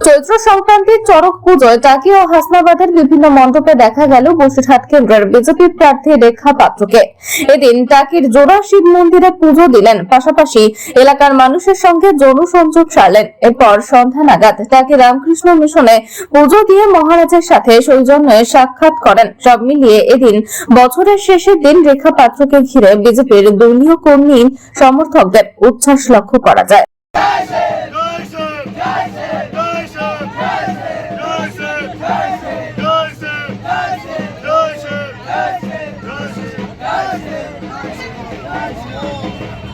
চৈত্র সংক্রান্তির চড়ক পুজোয় টাকি ও হাসনাবাদের বিভিন্ন মণ্ডপে দেখা গেল বসিরহাট কেন্দ্রের বিজেপি প্রার্থী রেখা পাত্রকে। এদিন টাকির জোড়া শিব মন্দিরে পুজো দিলেন, পাশাপাশি এলাকার মানুষের সঙ্গে যৌন সংযোগ সারলেন। এরপর সন্ধ্যা নাগাদ টাকি রামকৃষ্ণ মিশনে পুজো দিয়ে মহারাজের সাথে সৌজন্যে সাক্ষাৎ করেন। সব মিলিয়ে এদিন বছরের শেষের দিন রেখা পাত্রকে ঘিরে বিজেপির দলীয় কর্মী সমর্থকদের উচ্ছ্বাস লক্ষ্য করা যায়। Let's go.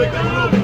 Bravo!